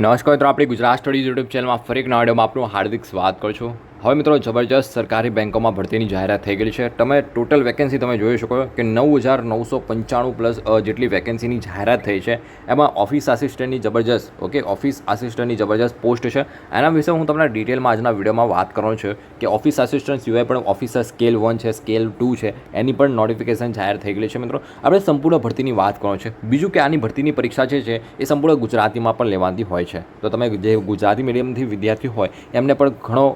નમસ્કાર મિત્રો, આપણી ગુજરાત સ્ટડીઝ યુટ્યુબ ચેનલમાં ફરી એક નવા આપનું હાર્દિક સ્વાગત કરું છું. હવે મિત્રો, જબરજસ્ત સરકારી બેંકોમાં ભરતીની જાહેરાત થઈ ગઈ છે. તમે ટોટલ વેકેન્સી તમે જોઈ શકો કે નવ હજાર નવસો પંચાણું પ્લસ જેટલી વેકેન્સીની જાહેરાત થઈ છે. એમાં ઓફિસ આસિસ્ટન્ટની જબરજસ્ત, ઓકે? ઓફિસ આસિસ્ટન્ટની જબરજસ્ત પોસ્ટ છે. એના વિશે હું તમને ડિટેલમાં આજના વિડીયોમાં વાત કરવાનો છું કે ઓફિસ આસિસ્ટન્ટ સિવાય પણ ઓફિસર સ્કેલ વન છે સ્કેલ ટુ છે, એની પણ નોટિફિકેશન જાહેર થઈ ગઈ છે, મિત્રો. આપણે સંપૂર્ણ ભરતીની વાત કરવાનો છે. બીજું કે આની ભરતીની પરીક્ષા જે છે, એ સંપૂર્ણ ગુજરાતીમાં પણ લેવાતી હોય છે. તો તમે જે ગુજરાતી મીડિયમથી વિદ્યાર્થી હોય, એમને પણ ઘણો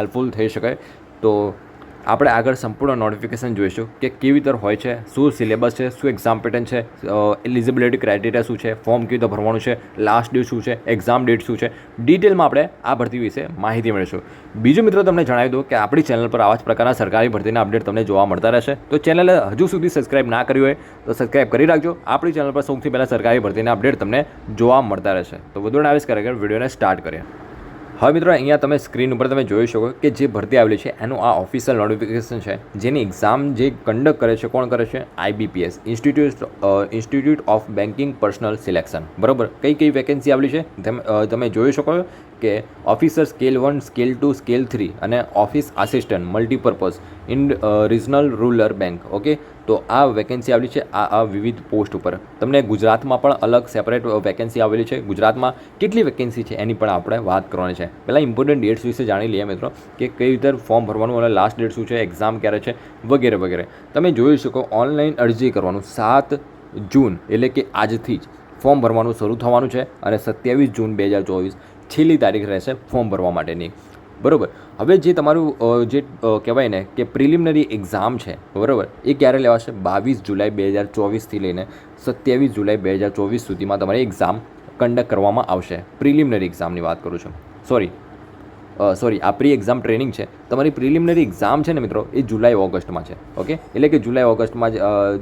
હેલ્પફુલ થઈ શકાય. તો આપણે આગળ સંપૂર્ણ નોટિફિકેશન જોઈશું કે કેવી રીતે હોય છે, શું સિલેબસ છે, શું એક્ઝામ પેટર્ન છે એલિજિબિલિટી ક્રાઇટેરિયા શું છે ફોર્મ કેવી રીતે ભરવાનું છે લાસ્ટ ડેટ શું છે એક્ઝામ ડેટ શું છે ડિટેલમાં આપણે આ ભરતી વિશે માહિતી મેળવીશું. બીજું મિત્રો તમને જણાવી દઉં કે આપણી ચેનલ પર આવા જ પ્રકારના સરકારી ભરતીના અપડેટ તમને જોવા મળતા રહેશે. તો ચેનલ હજુ સુધી સબસ્ક્રાઇબ ના કર્યું હોય, તો સબસ્ક્રાઇબ કરી રાખજો. આપણી ચેનલ પર સૌથી પહેલાં સરકારી ભરતીના અપડેટ તમને જોવા મળતા રહેશે. તો વધુ આવીશ કરે વિડીયોને સ્ટાર્ટ કરીએ. હવે મિત્રો, અહીંયા તમે સ્ક્રીન ઉપર તમે જોઈ શકો કે જે ભરતી આવેલી છે, એનું આ ઓફિશિયલ નોટિફિકેશન છે, જેની એક્ઝામ જે કન્ડક્ટ કરે છે, કોણ કરે છે? IBPS institute institute of banking personnel selection બરાબર? કઈ કઈ વેકેન્સી આવેલી છે? તમે તમે જોઈ શકો કે officer scale one scale two scale three અને office assistant multipurpose in regional rural bank okay તો આ વેકેન્સી આવેલી છે, આ આ વિવિધ પોસ્ટ ઉપર. તમને ગુજરાતમાં પણ અલગ સેપરેટ વેકેન્સી આવેલી છે. ગુજરાતમાં કેટલી વેકેન્સી છે, એની પણ આપણે વાત કરવાની છે. પહેલાં ઇમ્પોર્ટન્ટ ડેટ્સ વિશે જાણી લઈએ મિત્રો કે કઈ રીતે ફોર્મ ભરવાનું અને લાસ્ટ ડેટ શું છે એક્ઝામ ક્યારે છે વગેરે વગેરે. તમે જોઈ શકો ઓનલાઈન અરજી કરવાનું સાત જૂન એટલે કે આજથી જ ફોર્મ ભરવાનું શરૂ થવાનું છે અને સત્યાવીસ જૂન બે હજાર ચોવીસ છેલ્લી તારીખ રહેશે ફોર્મ ભરવા માટેની. બરાબર? હવે જે તમારું જે કહેવાય ને કે પ્રિલિમિનરી એક્ઝામ છે, બરાબર? એ ક્યારે લેવાશે? બાવીસ જુલાઈ બે હજાર ચોવીસથી લઈને સત્યાવીસ જુલાઈ બે હજાર ચોવીસ સુધીમાં તમારી એક્ઝામ કન્ડક્ટ કરવામાં આવશે. પ્રિલિમિનરી એક્ઝામની વાત કરું છું. સોરી. સોરી, આ પ્રી એક્ઝામ ટ્રેનિંગ છે. તમારી પ્રિલિમિનરી એક્ઝામ છે ને મિત્રો, એ જુલાઈ, ઓગસ્ટમાં છે. ઓકે? એટલે કે જુલાઈ, ઓગસ્ટમાં જ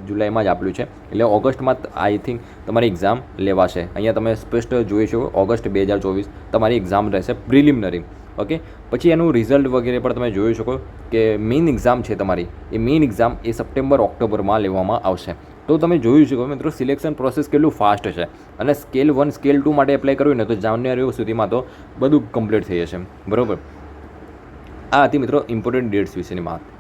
જુલાઈમાં જ આપેલું છે. એટલે ઓગસ્ટમાં આઈ થિંક તમારી એક્ઝામ લેવાશે. અહીંયા તમે સ્પષ્ટ જોઈ શકો, ઓગસ્ટ બે હજાર ચોવીસ તમારી એક્ઝામ રહેશે પ્રિલિમિનરી ઓકે? પછી એનું રિઝલ્ટ વગેરે પણ તમે જોઈ શકો કે મેઇન એક્ઝામ છે તમારી. એ મેઇન એક્ઝામ એ સપ્ટેમ્બર, ઓક્ટોબરમાં લેવામાં આવશે. તો તમે જોયું શકો મિત્રો સિલેક્શન પ્રોસેસ કેટલું ફાસ્ટ છે અને સ્કેલ વન સ્કેલ ટુ માટે એપ્લાય કર્યું ને તો જાન્યુઆરી સુધીમાં તો બધું કમ્પ્લીટ થઈ જશે. બરાબર? આ હતી મિત્રો ઇમ્પોર્ટન્ટ ડેટ્સ વિશેની વાત.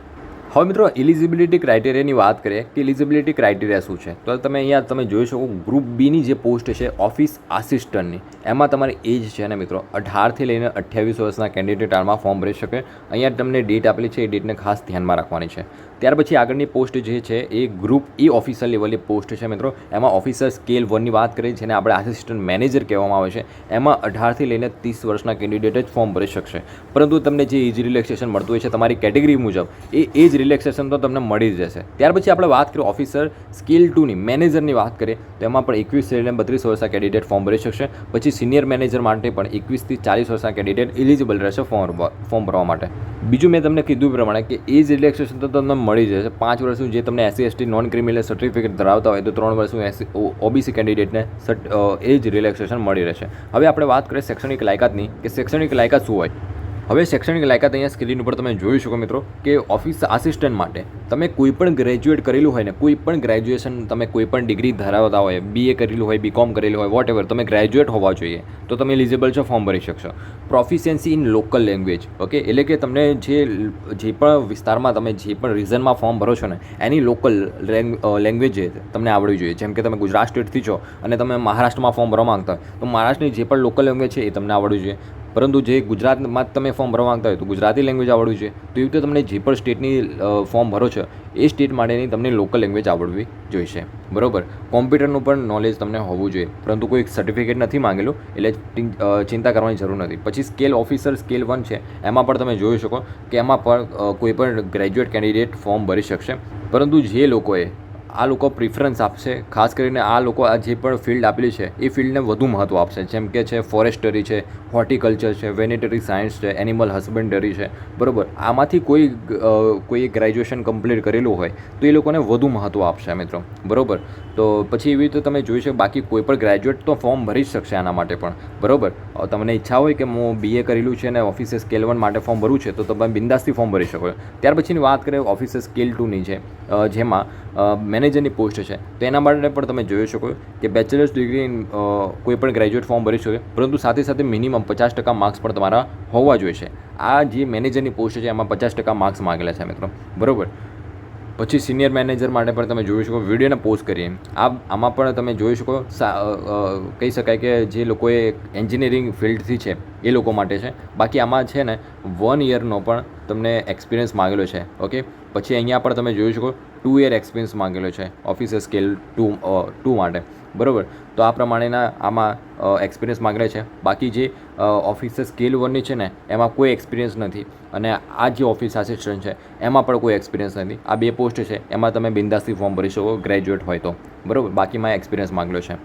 હવે મિત્રો એલિજિબિલિટી ક્રાઇટેરિયાની વાત કરીએ કે એલિજિબિલિટી ક્રાઇટેરિયા શું છે? તો તમે અહીંયા તમે જોઈ શકો ગ્રુપ બીની જે પોસ્ટ છે ઓફિસ આસિસ્ટન્ટની એમાં તમારી એજ છે ને મિત્રો અઢારથી લઈને અઠ્યાવીસ વર્ષના કેન્ડિડેટ આમાં ફોર્મ ભરી શકે. અહીંયા તમને ડેટ આપેલી છે, એ ડેટને ખાસ ધ્યાનમાં રાખવાની છે. ત્યાર પછી આગળની પોસ્ટ જે છે, એ ગ્રુપ ઈ ઓફિસર લેવલની પોસ્ટ છે મિત્રો. એમાં ઓફિસર સ્કેલ વનની વાત કરીએ, જેને આપણે આસિસ્ટન્ટ મેનેજર કહેવામાં આવે છે. એમાં અઢારથી લઈને ત્રીસ વર્ષના કેન્ડિડેટ જ ફોર્મ ભરી શકશે. પરંતુ તમને જે એજ રિલેક્સેશન મળતું હોય છે, તમારી કેટેગરી મુજબ, એ એજ રિલેક્સેશન તો તમને મળી જ જશે. ત્યાર પછી આપણે વાત કરીએ ઓફિસર સ્કિલ ટુની મેનેજરની વાત કરીએ, તો એમાં પણ એકવીસ લઈને બત્રીસ વર્ષના કેન્ડિડેટ ફોર્મ ભરી શકશે. પછી સિનિયર મેનેજર માટે પણ એકવીસથી ચાલીસ વર્ષના કેન્ડિડેટ એલિજિબલ રહેશે ફોર્મ ફોર્મ ભરવા માટે. બીજું મેં તમને કીધું પ્રમાણે કે એજ રિલેક્સેશન તો તમને મળી જશે. પાંચ વર્ષનું જે તમને SC ST non criminal certificate ધરાવતા હોય તો ત્રણ વર્ષનું એસી ઓબીસી કેન્ડિડેટને એજ રિલેક્સેશન મળી રહેશે. હવે આપણે વાત કરીએ શૈક્ષણિક લાયકાતની, કે શૈક્ષણિક લાયકાત શું હોય? હવે શૈક્ષણિક લાયકાત અહીંયા સ્ક્રીન ઉપર તમે જોઈ શકો મિત્રો કે ઓફિસ આસિસ્ટન્ટ માટે તમે કોઈ પણ ગ્રેજ્યુએટ કરેલું હોય ને, કોઈ પણ ગ્રેજ્યુએશન તમે કોઈ પણ ડિગ્રી ધરાવતા હોય બીએ કરેલું હોય બીકોમ કરેલું હોય વોટ એવર તમે ગ્રેજ્યુએટ હોવા જોઈએ, તો તમે એલિજિબલ છો ફોર્મ ભરી શકશો. Proficiency in local language okay એટલે કે તમને જે જે પણ વિસ્તારમાં તમે જે પણ રિઝનમાં ફોર્મ ભરો છો ને, એની લોકલ લેંગ્વેજ જે તમને આવડવી જોઈએ. જેમ કે તમે ગુજરાત સ્ટેટથી છો અને તમે મહારાષ્ટ્રમાં ફોર્મ ભરવા માંગતા તો મહારાષ્ટ્રની જે પણ લોકલ લેંગ્વેજ છે એ તમને આવડવી જોઈએ. પરંતુ જે ગુજરાતમાં તમે ફોર્મ ભરવા માંગતા હોય તો ગુજરાતી લેંગ્વેજ આવડવી જોઈએ. તો એવી રીતે તમને જે પણ સ્ટેટની ફોર્મ ભરો છો, એ સ્ટેટ માટેની તમને લોકલ લેંગ્વેજ આવડવી જોઈશે. બરાબર? કોમ્પ્યુટરનું પણ નોલેજ તમને હોવું જોઈએ. પરંતુ કોઈ સર્ટિફિકેટ નથી માંગેલું, એટલે ચિંતા કરવાની જરૂર નથી. પછી સ્કેલ ઓફિસર સ્કેલ વન છે, એમાં પણ તમે જોઈ શકો કે એમાં પણ કોઈ પણ ગ્રેજ્યુએટ કેન્ડિડેટ ફોર્મ ભરી શકશે. પરંતુ જે લોકોએ આ લોકો પ્રિફરન્સ આપશે. ખાસ કરીને આ લોકો આ જે પણ ફિલ્ડ આપેલી છે, એ ફિલ્ડને વધુ મહત્ત્વ આપશે. જેમ કે છે ફોરેસ્ટરી છે હોર્ટિકલ્ચર છે વેનેટરી સાયન્સ છે એનિમલ હસબન્ડરી છે. બરાબર? આમાંથી કોઈ કોઈ ગ્રેજ્યુએશન કમ્પ્લીટ કરેલું હોય, તો એ લોકોને વધુ મહત્ત્વ આપશે મિત્રો. બરાબર? તો પછી એવી રીતે તમે જોઈ શકો, બાકી કોઈ પણ ગ્રેજ્યુએટ તો ફોર્મ ભરી જ શકશે આના માટે પણ. બરાબર? તમને ઈચ્છા હોય કે હું બીએ કરેલું છે અને ઓફિસે સ્કેલ વન માટે ફોર્મ ભરવું છે, તો તમે બિંદાસથી ફોર્મ ભરી શકો ત્યાર પછીની વાત કરીએ ઓફિસે સ્કેલ ટુની છે જેમાં મેનેજરની પોસ્ટ છે. તો એના માટે પણ તમે જોઈ શકો કે બેચલર્સ ડિગ્રી ઇન કોઈ પણ ગ્રેજ્યુએટ ફોર્મ ભરી શકે, પરંતુ સાથે સાથે મિનિમમ પચાસ ટકા માર્ક્સ પણ તમારા હોવા જોઈએ છે. આ જે મેનેજરની પોસ્ટ છે, એમાં પચાસ ટકા માર્ક્સ માગેલા છે મિત્રો. બરાબર? પછી સિનિયર મેનેજર માટે પણ તમે જોઈ શકો, વિડીયોને પોસ્ટ કરીએ. આ, આમાં પણ તમે જોઈ શકો કહી શકાય કે જે લોકોએ એન્જિનિયરિંગ ફિલ્ડથી છે, એ લોકો માટે છે. બાકી આમાં છે ને વન યરનો પણ તમને એક્સપિરિયન્સ માગેલો છે. ઓકે પછી અહીંયા પણ તમે જોઈ શકો ટુ યર એક્સપિરિયન્સ માંગેલો છે, ઓફિસર સ્કેલ ટુ ટુ માટે. બરાબર? તો આ પ્રમાણેના આમાં એક્સપિરિયન્સ માગેલા છે. બાકી જે ઓફિસર સ્કેલ વનની છે ને, એમાં કોઈ એક્સપિરિયન્સ નથી. અને આ જે ઓફિસ આસિસ્ટન્ટ છે, એમાં પણ કોઈ એક્સપિરિયન્સ નથી. આ બે પોસ્ટ છે, એમાં તમે બિંદાસથી ફોર્મ ભરી શકો, ગ્રેજ્યુએટ હોય તો. બરાબર? બાકીમાં એક્સપિરિયન્સ માંગેલો છે.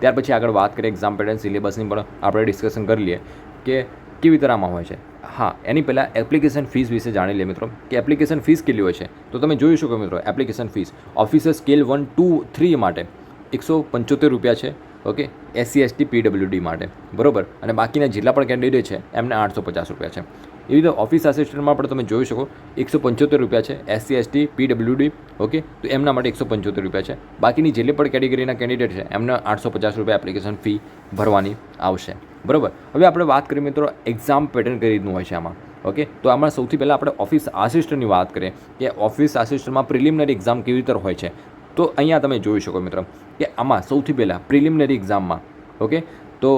ત્યાર પછી આગળ વાત કરીએ એક્ઝામ પેટર્ન, સિલેબસની પણ આપણે ડિસ્કશન કરી લઈએ કે કેવી રીતે આમાં હોય છે. હા, એની પહેલાં એપ્લિકેશન ફીસ વિશે જાણી લે મિત્રો. કે એપ્લિકેશન ફીસ કેટલી હોય છે? તો તમે જોઈ શકો મિત્રો application fees officer scale one two three માટે એકસો પંચોતેર રૂપિયા છે ઓકે એસસી એસટી પીડબ્લ્યુડી માટે. બરોબર? અને બાકીના જેટલા પણ કેન્ડિડેટ છે, એમને આઠસો પચાસ રૂપિયા છે. એવી રીતે ઓફિસ આસિસ્ટન્ટમાં પણ તમે જોઈ શકો, એકસો પંચોતેર રૂપિયા છે એસસી એસટી પીડબ્લ્યુડી ઓકે તો એમના માટે એકસો પંચોતેર રૂપિયા છે. બાકીની જેટલી પણ કેટેગરીના કેન્ડિડેટ છે, એમને આઠસો પચાસ રૂપિયા એપ્લિકેશન ફી ભરવાની આવશે. બરાબર? હવે આપણે વાત કરીએ મિત્રો એક્ઝામ પેટર્ન કઈ રીતનું હોય છે આમાં ઓકે તો આમાં સૌથી પહેલાં આપણે ઓફિસ આસિસ્ટન્ટની વાત કરીએ, કે ઓફિસ આસિસ્ટન્ટમાં પ્રિલિમિનરી એક્ઝામ કેવી રીતે હોય છે? તો અહીંયા તમે જોઈ શકો મિત્રો, કે આમાં સૌથી પહેલાં પ્રિલિમિનરી એક્ઝામમાં ઓકે તો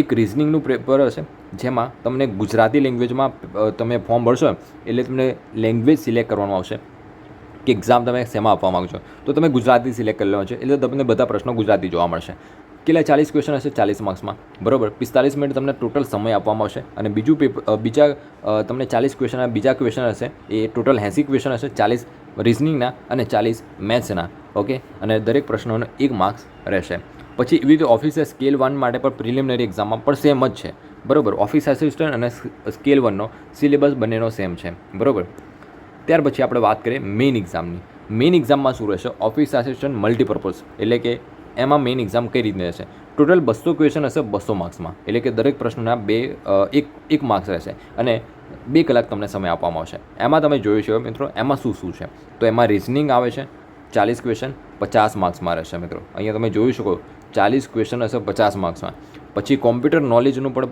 એક રિઝનિંગનું પેપર હશે જેમાં તમને ગુજરાતી લેંગ્વેજમાં તમે ફોર્મ ભરશો એટલે તમને લેંગ્વેજ સિલેક્ટ કરવાનું આવશે. કે એક્ઝામ તમે શેમાં આપવા માગો છો. તો તમે ગુજરાતી સિલેક્ટ કરી લેવાનું છે, એટલે તમને બધા પ્રશ્નો ગુજરાતી જોવા મળશે. કેટલા ચાલીસ ક્વેશ્ચન હશે? ચાલીસ માર્ક્સમાં બરાબર? પિસ્તાલીસ મિનિટ તમને ટોટલ સમય આપવામાં આવશે. અને બીજું પેપર બીજા તમને ચાલીસ ક્વેશ્ચન બીજા ક્વેશ્ચન હશે, એ ટોટલ એંસી ક્વેશ્ચન હશે, ચાલીસ રિઝનિંગના અને ચાલીસ મેથ્સના ઓકે અને દરેક પ્રશ્નોનો એક માર્ક્સ રહેશે. પછી એવી રીતે ઓફિસે સ્કેલ વન માટે પણ પ્રિલિમિનરી એક્ઝામમાં પણ સેમ જ છે. બરોબર ઓફિસ આસિસ્ટન્ટ અને સ્કેલ વનનો સિલેબસ બંનેનો સેમ છે, બરોબર? ત્યાર પછી આપણે વાત કરીએ મેઇન એક્ઝામની મેઇન એક્ઝામમાં શું રહેશે? ઓફિસ આસિસ્ટન્ટ મલ્ટીપર્પઝ એટલે કે એમાં મેઇન એક્ઝામ કઈ રીતની રહેશે? ટોટલ બસો ક્વેશ્ચન હશે બસો માર્ક્સમાં એટલે કે દરેક પ્રશ્નના બે એક એક માર્ક્સ રહેશે અને બે કલાક તમને સમય આપવામાં આવશે. એમાં તમે જોયું છે મિત્રો, એમાં શું શું છે? તો એમાં રિઝનિંગ આવે છે, ચાલીસ ક્વેશ્ચન પચાસ માર્ક્સમાં રહેશે મિત્રો. અહીંયા તમે જોઈ શકો, ચાલીસ ક્વેશ્ચન હશે પચાસ માર્ક્સમાં પછી કોમ્પ્યુટર નોલેજનું પણ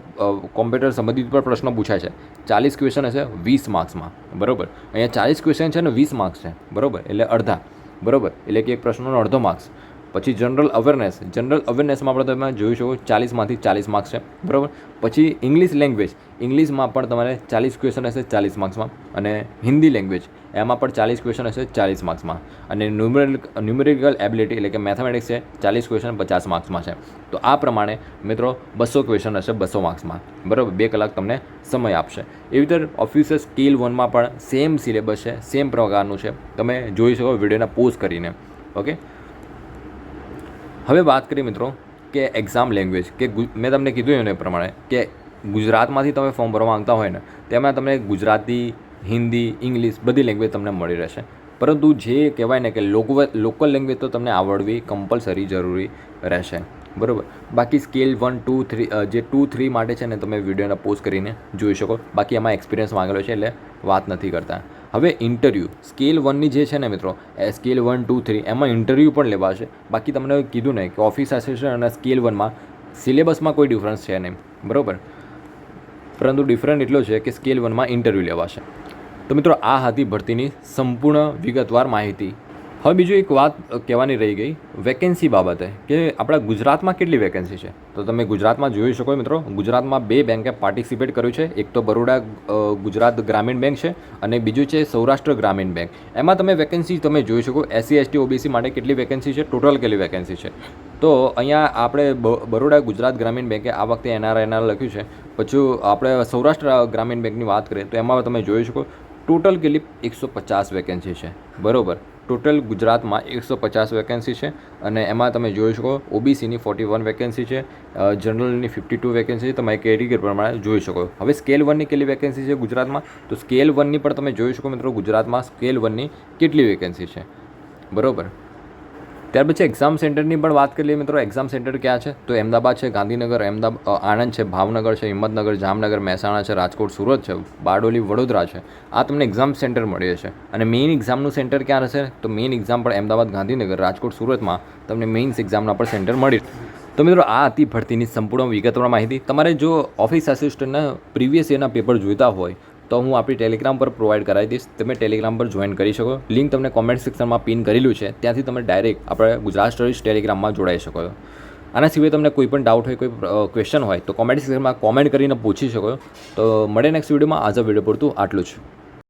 કોમ્પ્યુટર સંબંધિત પણ પ્રશ્ન પૂછાય છે. ચાલીસ ક્વેશ્ચન હશે, વીસ માર્ક્સમાં બરાબર? અહીંયા ચાલીસ ક્વેશ્ચન છે ને વીસ માર્ક્સ છે. બરોબર? એટલે અડધા. બરોબર? એટલે કે એક પ્રશ્નનો અડધો માર્ક્સ પછી જનરલ અવેરનેસ જનરલ અવેરનેસમાં પણ તમે જોઈ શકો ચાલીસમાંથી ચાલીસ માર્ક્સ છે. બરાબર? પછી ઇંગ્લિશ લેંગ્વેજ ઇંગ્લિશમાં પણ તમારે ચાલીસ ક્વેશ્ચન હશે ચાલીસ માર્ક્સમાં અને હિન્દી લેંગ્વેજ એમાં પણ ચાલીસ ક્વેશ્ચન હશે ચાલીસ માર્ક્સમાં અને ન્યુમેરિક ન્યુમેરિકલ એબિલિટી એટલે કે મેથેમેટિક્સ છે ચાલીસ ક્વેશ્ચન પચાસ માર્ક્સમાં છે. તો આ પ્રમાણે મિત્રો બસો ક્વેશ્ચન હશે બસો માર્ક્સમાં બરાબર? બે કલાક તમને સમય આપશે. એવી રીતે ઓફિસર સ્કેલ વનમાં પણ સેમ સિલેબસ છે સેમ પ્રકારનું છે. તમે જોઈ શકો વિડીયોના પોઝ કરીને. ઓકે હવે વાત કરીએ મિત્રો કે એક્ઝામ લેંગ્વેજ કે મેં તમને કીધું એને પ્રમાણે કે ગુજરાતમાંથી તમે ફોર્મ ભરવા માંગતા હોય ને, તેમાં તમને ગુજરાતી, હિન્દી, ઇંગ્લિશ બધી લેંગ્વેજ તમને મળી રહેશે. પરંતુ જે કહેવાય ને કે લોકો લોકલ લેંગ્વેજ તો તમને આવડવી કમ્પલસરી જરૂરી રહેશે. બરાબર? બાકી સ્કેલ વન ટુ થ્રી જે ટુ થ્રી માટે છે ને તમે વિડીયોને પોસ્ટ કરીને જોઈ શકો. બાકી એમાં એક્સપિરિયન્સ માંગેલો છે એટલે વાત નથી કરતા. હવે ઇન્ટરવ્યૂ સ્કેલ વનની જે છે ને મિત્રો, એ સ્કેલ વન ટુ થ્રી એમાં ઇન્ટરવ્યૂ પણ લેવાશે. બાકી તમને કીધું ને કે ઓફિસ એસોસિએશન અને સ્કેલ વનમાં સિલેબસમાં કોઈ ડિફરન્સ છે નહીં. બરાબર? પરંતુ ડિફરન્ટ એટલો છે કે સ્કેલ વનમાં ઇન્ટરવ્યૂ લેવાશે. તો મિત્રો, આ હતી ભરતીની સંપૂર્ણ વિગતવાર માહિતી. હવે બીજું એક વાત કહેવાની રહી ગઈ વેકેન્સી બાબતે, કે આપણા ગુજરાતમાં કેટલી વેકેન્સી છે? તો તમે ગુજરાતમાં જોઈ શકો મિત્રો, ગુજરાતમાં બે બેન્કે પાર્ટિસિપેટ કર્યું છે, એક તો બરોડા ગુજરાત ગ્રામીણ બેંક છે અને બીજું છે સૌરાષ્ટ્ર ગ્રામીણ બેંક એમાં તમે વેકેન્સી તમે જોઈ શકો એસસી એસટી ઓબીસી માટે કેટલી વેકેન્સી છે ટોટલ કેટલી વેકેન્સી છે? તો અહીંયા આપણે બરોડા ગુજરાત ગ્રામીણ બેંકે આ વખતે એનઆર એનઆર લખ્યું છે. પછી આપણે સૌરાષ્ટ્ર ગ્રામીણ બેંકની વાત કરીએ, તો એમાં તમે જોઈ શકો ટોટલ કેટલી? એકસો પચાસ વેકેન્સી છે. બરોબર. ટોટલ ગુજરાતમાં એકસો પચાસ વેકેન્સી છે અને એમાં તમે જોઈ શકો ઓબીસીની ફોર્ટી વન વેકેન્સી છે જનરલની ફિફ્ટી ટુ વેકેન્સી છે. તમે કેટેગરી પ્રમાણે જોઈ શકો. હવે સ્કેલ વનની કેટલી વેકેન્સી છે ગુજરાતમાં? તો સ્કેલ વનની પણ તમે જોઈ શકો મિત્રો ગુજરાતમાં સ્કેલ વનની કેટલી વેકેન્સી છે. બરોબર. ત્યાર પછી એક્ઝામ સેન્ટરની પણ વાત કરી લઈએ મિત્રો. એક્ઝામ સેન્ટર ક્યાં છે? તો અમદાવાદ છે, ગાંધીનગર, અમદાવાદ આણંદ છે, ભાવનગર છે, હિંમતનગર, જામનગર, મહેસાણા છે, રાજકોટ, સુરત છે, બારડોલી, વડોદરા છે. આ તમને એક્ઝામ સેન્ટર મળે છે. અને મેઇન એક્ઝામનું સેન્ટર ક્યાં રહેશે? તો મેઇન એક્ઝામ પણ અમદાવાદ, ગાંધીનગર, રાજકોટ, સુરતમાં તમને મેઇન્સ એક્ઝામના પણ સેન્ટર મળી તો મિત્રો, આ હતી ભરતીની સંપૂર્ણ વિગતવાર માહિતી. તમારે જો ઓફિસ આસિસ્ટન્ટના પ્રીવિયસ યરના પેપર જોઈતા હોય તો હું આપણી ટેલિગ્રામ પર પ્રોવાઈડ કરાવી દઈશ. તમે ટેલિગ્રામ પર જોઈન કરી શકો. લિંક તમને કોમેન્ટ સેક્શનમાં પિન કરેલું છે. ત્યાંથી તમે ડાયરેક્ટ આપણે ગુજરાત સ્ટડીઝ ટેલિગ્રામમાં જોડાઈ શકો છો. આના સિવાય તમને કોઈ પણ ડાઉટ હોય, કોઈ ક્વેશ્ચન હોય, તો કોમેન્ટ સેક્શનમાં કોમેન્ટ કરીને પૂછી શકો તો મળે નેક્સ્ટ વિડીયોમાં આજે વીડિયો પૂરતું આટલું જ.